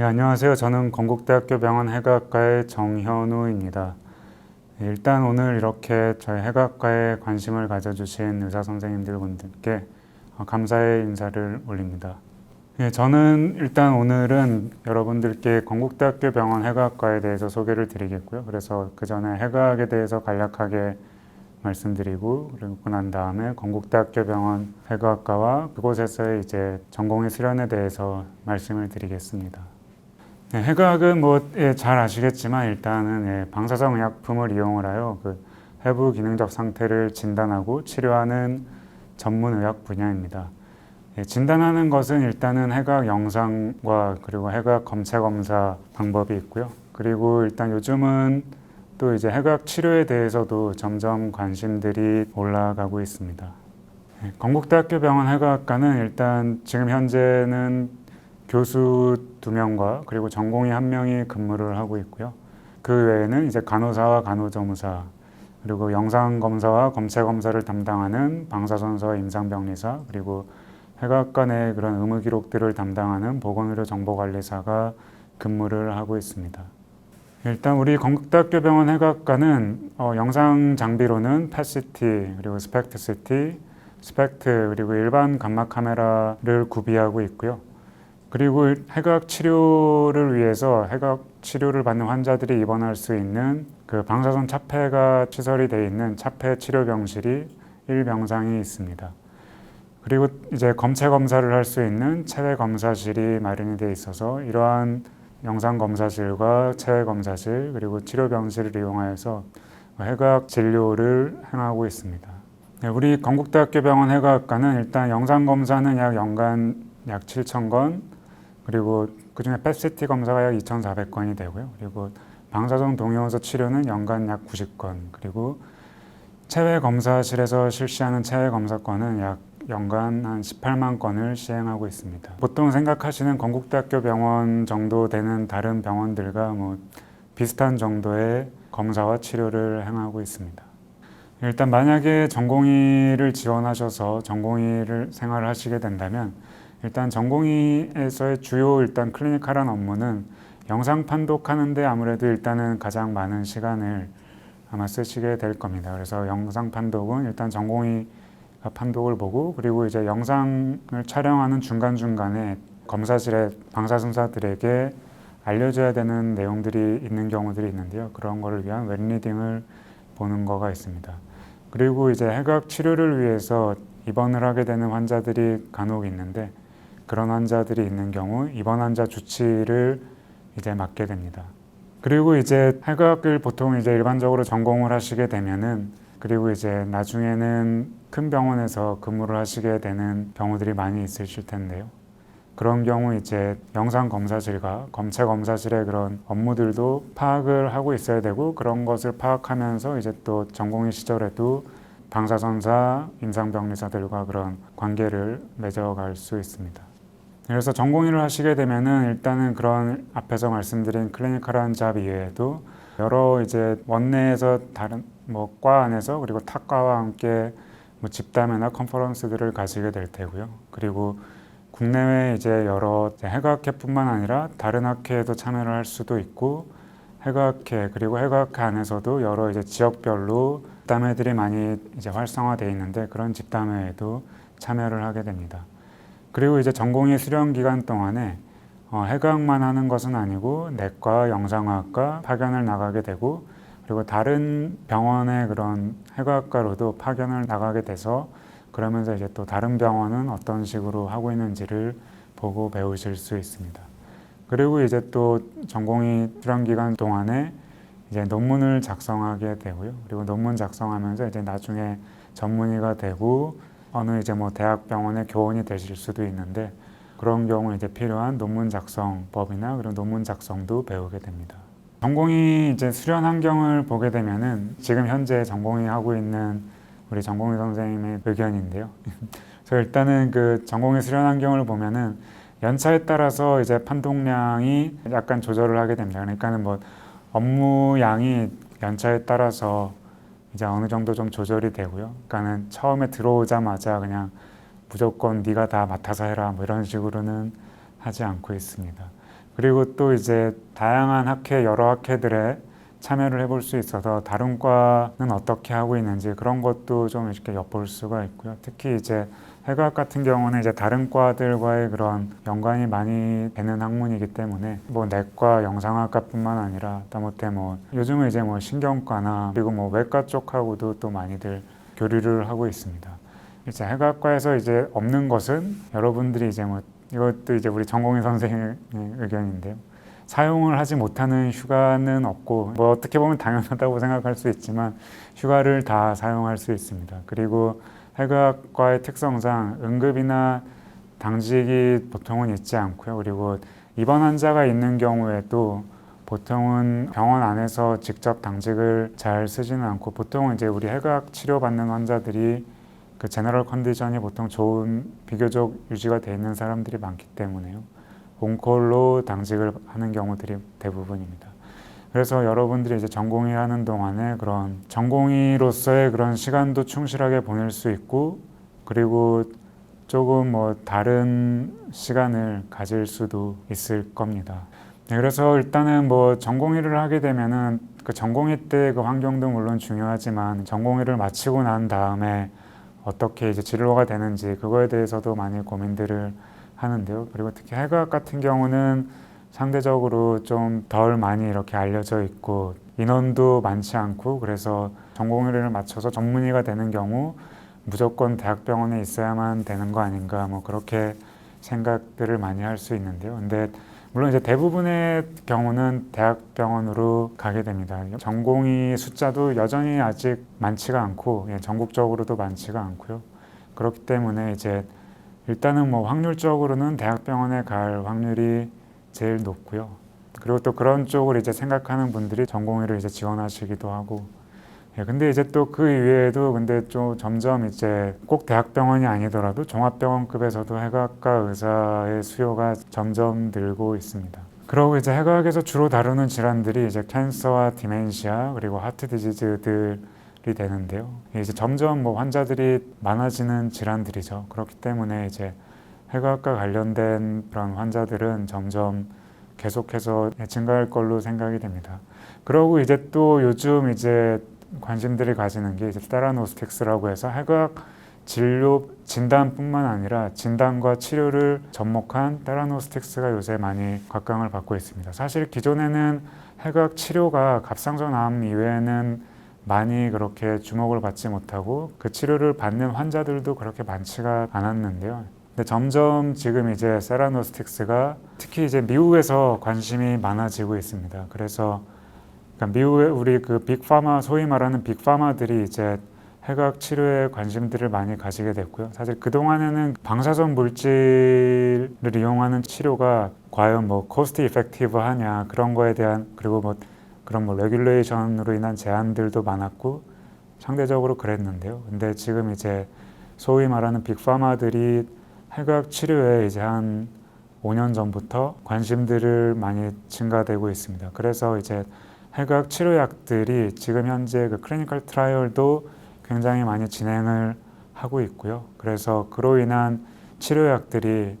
네, 안녕하세요. 저는 건국대학교 병원 해가학과의 정현우입니다. 네, 일단 오늘 이렇게 저희 해가학과에 관심을 가져주신 의사 선생님들 분들께 어, 감사의 인사를 올립니다. 예, 저는 일단 오늘은 여러분들께 건국대학교 병원 해가학과에 대해서 소개를 드리겠고요. 그래서 그 전에 해가학에 대해서 간략하게 말씀드리고 그리고 난 다음에 건국대학교 병원 해가학과와 그곳에서의 이제 전공의 수련에 대해서 말씀을 드리겠습니다. 네, 해가학은 뭐잘 아시겠지만 일단은 예, 방사성 의약품을 이용을 하여 그 해부 기능적 상태를 진단하고 치료하는 전문 의학 분야입니다. 예, 진단하는 것은 일단은 해각 영상과 그리고 해각 검체 검사 방법이 있고요. 그리고 일단 요즘은 또 이제 해각 치료에 대해서도 점점 관심들이 올라가고 있습니다. 예, 건국대학교 병원 해각학과는 일단 지금 현재는 교수 두 명과 그리고 전공의 한 명이 근무를 하고 있고요. 그 외에는 이제 간호사와 간호조무사 그리고 영상 검사와 검체 검사를 담당하는 방사선서와 임상병리사 그리고 해각과 내 그런 의무 기록들을 담당하는 보건의료 정보관리사가 근무를 하고 있습니다. 일단 우리 건국대학교 병원 해각과는 어, 영상 장비로는 펫CT 그리고 스펙트CT, 스펙트 그리고 일반 감마 카메라를 구비하고 있고요. 그리고 해각 치료를 위해서 해각 치료를 받는 환자들이 입원할 수 있는 그 방사선 차폐가 시설이 되어 있는 차폐 치료 병실이 1병상이 있습니다. 그리고 이제 검체 검사를 할 수 있는 체외 검사실이 마련이 되어 있어서 이러한 영상 검사실과 체외 검사실 그리고 치료 병실을 이용하여서 해각 진료를 행하고 있습니다. 네, 우리 건국대학교 병원 해각과는 일단 영상 검사는 약 연간 약 7천 건 그리고 그중에 펫CT 검사가 약 2,400건이 되고요. 그리고 방사선 동요원소 치료는 연간 약 90건 그리고 체외 검사실에서 실시하는 체외 검사건은 약 연간 한 18만 건을 시행하고 있습니다. 보통 생각하시는 건국대학교 병원 정도 되는 다른 병원들과 뭐 비슷한 정도의 검사와 치료를 행하고 있습니다. 일단 만약에 전공의를 지원하셔서 전공의를 생활을 하시게 된다면 일단 전공의에서의 주요 일단 클리니컬한 업무는 영상 판독하는데 아무래도 일단은 가장 많은 시간을 아마 쓰시게 될 겁니다. 그래서 영상 판독은 일단 전공의 판독을 보고 그리고 이제 영상을 촬영하는 중간중간에 검사실의 방사선사들에게 알려줘야 되는 내용들이 있는 경우들이 있는데요. 그런 거를 위한 웹리딩을 보는 거가 있습니다. 그리고 이제 해각 치료를 위해서 입원을 하게 되는 환자들이 간혹 있는데 그런 환자들이 있는 경우 입원 환자 주치를 이제 맡게 됩니다. 그리고 이제 해각을 보통 이제 일반적으로 전공을 하시게 되면은 그리고 이제 나중에는 큰 병원에서 근무를 하시게 되는 경우들이 많이 있으실 텐데요. 그런 경우 이제 영상 검사실과 검체 검사실의 그런 업무들도 파악을 하고 있어야 되고 그런 것을 파악하면서 이제 또 전공의 시절에도 방사선사, 임상병리사들과 그런 관계를 맺어갈 수 있습니다. 그래서 전공의를 하시게 되면은 일단은 그런 앞에서 말씀드린 클리니컬한 잡 이외에도 여러 이제 원내에서 다른 뭐 과 안에서 그리고 타과와 함께 뭐 집담회나 컨퍼런스들을 가지게 될 테고요. 그리고 국내외 이제 여러 해과학회뿐만 아니라 다른 학회에도 참여를 할 수도 있고 해과학회 그리고 해과학회 안에서도 여러 이제 지역별로 집담회들이 많이 이제 활성화되어 있는데 그런 집담회에도 참여를 하게 됩니다. 그리고 이제 전공의 수련 기간 동안에 어, 해과학만 하는 것은 아니고 내과, 영상학과 파견을 나가게 되고 그리고 다른 병원의 그런 해과학과로도 파견을 나가게 돼서 그러면서 이제 또 다른 병원은 어떤 식으로 하고 있는지를 보고 배우실 수 있습니다. 그리고 이제 또 전공의 수련 기간 동안에 이제 논문을 작성하게 되고요. 그리고 논문 작성하면서 이제 나중에 전문의가 되고 어느 이제 뭐 대학병원의 교원이 되실 수도 있는데 그런 경우 이제 필요한 논문 작성법이나 그런 논문 작성도 배우게 됩니다. 전공의 이제 수련 환경을 보게 되면은 지금 현재 전공의 하고 있는 우리 전공의 선생님의 의견인데요. 저 일단은 그 전공의 수련 환경을 보면은 연차에 따라서 이제 판독량이 약간 조절을 하게 됩니다. 그러니까는 뭐 업무 양이 연차에 따라서 이제 어느 정도 좀 조절이 되고요. 그러니까는 처음에 들어오자마자 그냥 무조건 네가 다 맡아서 해라 뭐 이런 식으로는 하지 않고 있습니다. 그리고 또 이제 다양한 학회 여러 학회들에 참여를 해볼 수 있어서 다른 과는 어떻게 하고 있는지 그런 것도 좀 이렇게 엿볼 수가 있고요. 특히 이제 해과학 같은 경우는 이제 다른 과들과의 그런 연관이 많이 되는 학문이기 때문에 뭐 내과 영상학과뿐만 아니라 하다못해 뭐 요즘은 이제 뭐 신경과나 그리고 뭐 외과 쪽하고도 또 많이들 교류를 하고 있습니다. 이제 해과학과에서 이제 없는 것은 여러분들이 이제 뭐 이것도 이제 우리 전공의 선생의 의견인데요. 사용을 하지 못하는 휴가는 없고 뭐 어떻게 보면 당연하다고 생각할 수 있지만 휴가를 다 사용할 수 있습니다. 그리고 해과학과의 특성상 응급이나 당직이 보통은 있지 않고요. 그리고 입원 환자가 있는 경우에도 보통은 병원 안에서 직접 당직을 잘 쓰지는 않고 보통은 이제 우리 해과학 치료받는 환자들이 그 제너럴 컨디션이 보통 좋은 비교적 유지가 돼 있는 사람들이 많기 때문에요. 온콜로 당직을 하는 경우들이 대부분입니다. 그래서 여러분들이 이제 전공의 하는 동안에 그런 전공의로서의 그런 시간도 충실하게 보낼 수 있고 그리고 조금 뭐 다른 시간을 가질 수도 있을 겁니다. 네, 그래서 일단은 뭐 전공의를 하게 되면은 그 전공의 때 그 환경도 물론 중요하지만 전공의를 마치고 난 다음에 어떻게 이제 진로가 되는지 그거에 대해서도 많이 고민들을 하는데요. 그리고 특히 해과학 같은 경우는 상대적으로 좀 덜 많이 이렇게 알려져 있고 인원도 많지 않고 그래서 전공의를 맞춰서 전문의가 되는 경우 무조건 대학병원에 있어야만 되는 거 아닌가 뭐 그렇게 생각들을 많이 할 수 있는데요. 근데 물론 이제 대부분의 경우는 대학병원으로 가게 됩니다. 전공의 숫자도 여전히 아직 많지가 않고 예, 전국적으로도 많지가 않고요. 그렇기 때문에 이제 일단은 뭐 확률적으로는 대학병원에 갈 확률이 제일 높고요. 그리고 또 그런 쪽을 이제 생각하는 분들이 전공의를 이제 지원하시기도 하고. 예, 근데 이제 또 그 이외에도 근데 좀 점점 이제 꼭 대학병원이 아니더라도 종합병원급에서도 해과학과 의사의 수요가 점점 늘고 있습니다. 그리고 이제 해과학에서 주로 다루는 질환들이 이제 캔서와 디멘시아 그리고 하트 디지즈들이 되는데요. 이제 점점 뭐 환자들이 많아지는 질환들이죠. 그렇기 때문에 이제 해과학과 관련된 그런 환자들은 점점 계속해서 증가할 걸로 생각이 됩니다. 그러고 이제 또 요즘 이제 관심들이 가지는 게 이제 테라노스틱스라고 해서 해과학 진료 진단뿐만 아니라 진단과 치료를 접목한 테라노스틱스가 요새 많이 각광을 받고 있습니다. 사실 기존에는 해과학 치료가 갑상선암 이외에는 많이 그렇게 주목을 받지 못하고 그 치료를 받는 환자들도 그렇게 많지가 않았는데요. 근데 점점 지금 이제 세라노스틱스가 특히 이제 미국에서 관심이 많아지고 있습니다. 그래서 그러니까 미국의 우리 그 빅파마 소위 말하는 빅파마들이 이제 해각 치료에 관심들을 많이 가지게 됐고요. 사실 그 동안에는 방사선 물질을 이용하는 치료가 과연 뭐 코스트 이펙티브 하냐 그런 거에 대한 그리고 뭐 그런 뭐 레귤레이션으로 인한 제한들도 많았고 상대적으로 그랬는데요. 근데 지금 이제 소위 말하는 빅파마들이 해각 치료에 이제 한 5년 전부터 관심들을 많이 증가되고 있습니다. 그래서 이제 해각 치료약들이 지금 현재 그 클리니컬 트라이얼도 굉장히 많이 진행을 하고 있고요. 그래서 그로 인한 치료약들이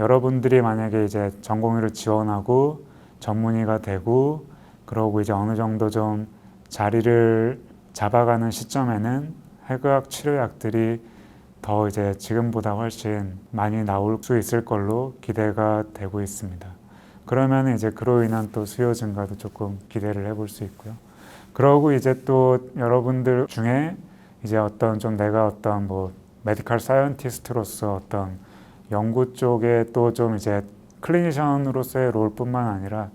여러분들이 만약에 이제 전공의를 지원하고 전문의가 되고 그러고 이제 어느 정도 좀 자리를 잡아가는 시점에는 해과학 치료약들이 더 이제 지금보다 훨씬 많이 나올 수 있을 걸로 기대가 되고 있습니다. 그러면 이제 그로 인한 또 수요 증가도 조금 기대를 해볼 수 있고요. 그러고 이제 또 여러분들 중에 이제 어떤 좀 내가 어떤 뭐 메디컬 사이언티스트로서 어떤 연구 쪽에 또 좀 이제 클리니션으로서의 롤뿐만 아니라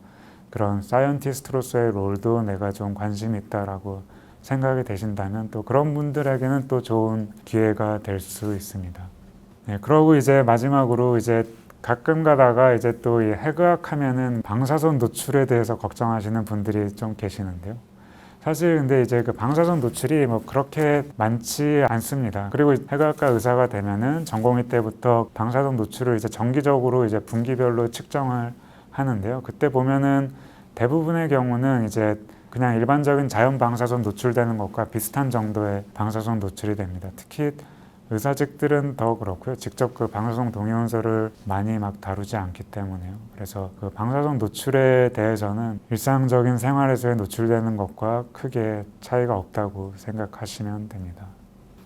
그런 사이언티스트로서의 롤도 내가 좀 관심 있다라고 생각이 되신다면 또 그런 분들에게는 또 좋은 기회가 될 수 있습니다. 네, 그러고 이제 마지막으로 이제 가끔 가다가 이제 또이 해그학 하면은 방사선 노출에 대해서 걱정하시는 분들이 좀 계시는데요. 사실 근데 이제 그 방사선 노출이 뭐 그렇게 많지 않습니다. 그리고 해외학과 의사가 되면은 전공의 때부터 방사선 노출을 이제 정기적으로 이제 분기별로 측정을 하는데요. 그때 보면은 대부분의 경우는 이제 그냥 일반적인 자연 방사선 노출되는 것과 비슷한 정도의 방사선 노출이 됩니다. 특히 의사직들은 더 그렇고요. 직접 그 방사성 동위원소를 많이 막 다루지 않기 때문에요. 그래서 그 방사성 노출에 대해서는 일상적인 생활에서의 노출되는 것과 크게 차이가 없다고 생각하시면 됩니다.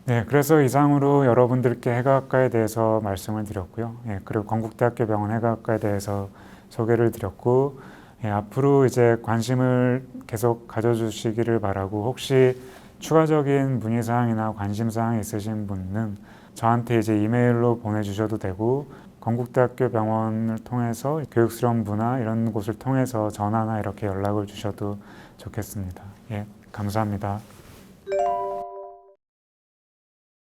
네, 그래서 이상으로 여러분들께 해가학과에 대해서 말씀을 드렸고요. 예, 그리고 건국대학교 병원 해가학과에 대해서 소개를 드렸고, 예, 앞으로 이제 관심을 계속 가져주시기를 바라고, 혹시 추가적인 문의사항이나 관심사항이 있으신 분은 저한테 이제 이메일로 보내주셔도 되고, 건국대학교 병원을 통해서 교육수련부나 이런 곳을 통해서 전화나 이렇게 연락을 주셔도 좋겠습니다. 예, 감사합니다.